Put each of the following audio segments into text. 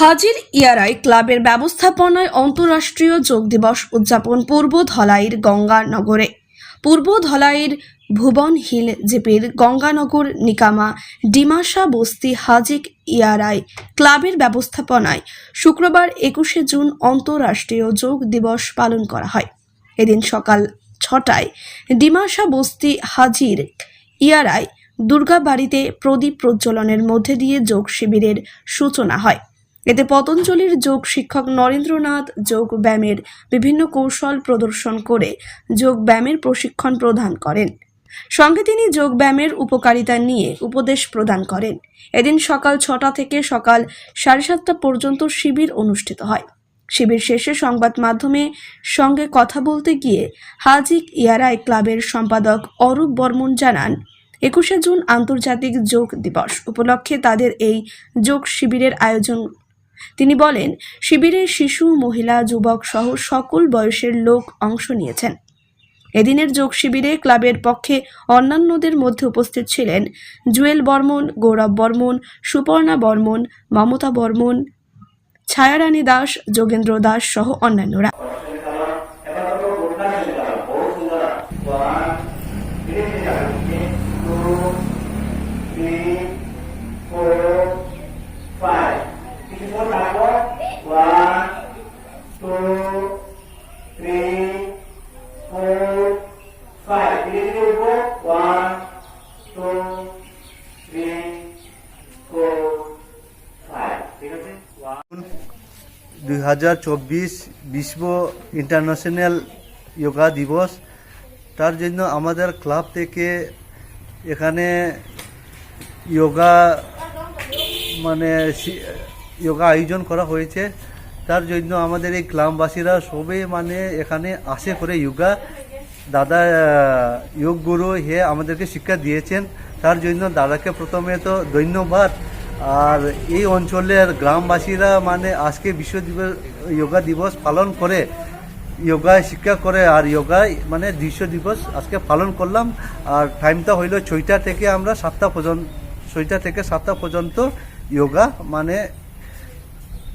হাজির ইয়ারাই ক্লাবের ব্যবস্থাপনায় অন্তর্রাষ্ট্রীয় যোগ দিবস উদযাপন পূর্ব ধলাইয়ের গঙ্গানগরে। পূর্ব ধলাইয়ের ভুবন হিল জিপির গঙ্গানগর নিকামা ডিমাসা বস্তি হাজিক ইয়ারাই ক্লাবের ব্যবস্থাপনায় শুক্রবার একুশে জুন অন্তর্রাষ্ট্রীয় যোগ দিবস পালন করা হয়। এদিন সকাল ছটায় ডিমাসা বস্তি হাজির ইয়ারাই দুর্গাবাড়িতে প্রদীপ প্রজ্বলনের মধ্যে দিয়ে যোগ শিবিরের সূচনা হয়। এতে পতঞ্জলির যোগ শিক্ষক নরেন্দ্রনাথ, যোগ ব্যায়ামের বিভিন্ন কৌশল প্রদর্শন করে যোগ ব্যায়ামের প্রশিক্ষণ প্রদান করেন। সঙ্গে তিনি যোগ ব্যায়ামের উপকারিতা নিয়ে উপদেশ প্রদান করেন। এদিন সকাল ছটা থেকে সকাল সাড়ে সাতটা পর্যন্ত শিবির অনুষ্ঠিত হয়। শিবির শেষে সংবাদ মাধ্যমে সঙ্গে কথা বলতে গিয়ে হাজিক ইয়ারাই ক্লাবের সম্পাদক অরূপ বর্মন জানান, একুশে জুন আন্তর্জাতিক যোগ দিবস। উপলক্ষে তাদের এই যোগ শিবিরের আয়োজন তিনি বলেন শিবিরে শিশু, মহিলা, যুবক সহ সকল বয়সের লোক অংশ নিয়েছেন। এদিনের যোগ শিবিরে ক্লাবের পক্ষে অন্যান্যদের মধ্যে উপস্থিত ছিলেন জুয়েল বর্মন, গৌরব বর্মন, সুপর্ণা বর্মন, মমতা বর্মন, ছায়ারানী দাস, যোগেন্দ্র দাস সহ অন্যান্যরা। দুই হাজার চব্বিশ বিশ্ব ইন্টারন্যাশনাল যোগা দিবস। তার জন্য আমাদের ক্লাব থেকে এখানে যোগা মানে যোগা আয়োজন করা হয়েছে। তার জন্য আমাদের এই গ্রামবাসীরা সবে মানে এখানে আসে করে যোগা দাদা যোগ গুরু হে আমাদেরকে শিক্ষা দিয়েছেন। তার জন্য দাদাকে প্রথমে তো ধন্যবাদ। আর এই অঞ্চলের গ্রামবাসীরা মানে আজকে বিশ্ব দিবস যোগা দিবস পালন করে যোগায় শিক্ষা করে আর যোগায় মানে বিশ্ব দিবস আজকে পালন করলাম। আর টাইমটা হইল ছয়টা থেকে আমরা সাতটা পর্যন্ত, ছয়টা থেকে সাতটা পর্যন্ত যোগা মানে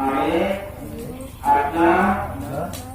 आगे अपना